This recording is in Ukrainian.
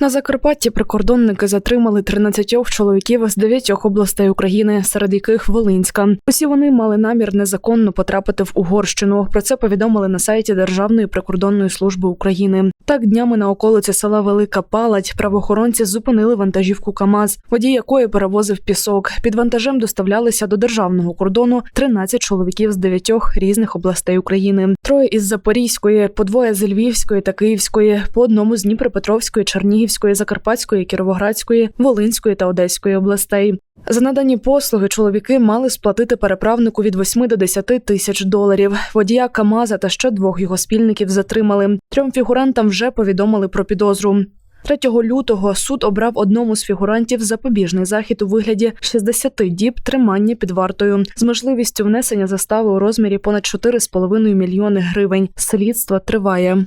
На Закарпатті прикордонники затримали 13 чоловіків з 9 областей України, серед яких Волинська. Усі вони мали намір незаконно потрапити в Угорщину. Про це повідомили на сайті Державної прикордонної служби України. Так днями на околиці села Велика Палать правоохоронці зупинили вантажівку КАМАЗ, водій якої перевозив пісок. Під вантажем доставлялися до державного кордону 13 чоловіків з 9 різних областей України. Троє із Запорізької, по двоє з Львівської та Київської, по одному з Дніпропетровської, Чернігівської, Закарпатської, Кіровоградської, Волинської та Одеської областей. За надані послуги чоловіки мали сплатити переправнику від 8 до 10 тисяч доларів. Водія Камаза та ще двох його спільників затримали. Трьом фігурантам вже повідомили про підозру. 3 лютого суд обрав одному з фігурантів запобіжний захід у вигляді 60 діб тримання під вартою з можливістю внесення застави у розмірі понад 4,5 мільйони гривень. Слідство триває.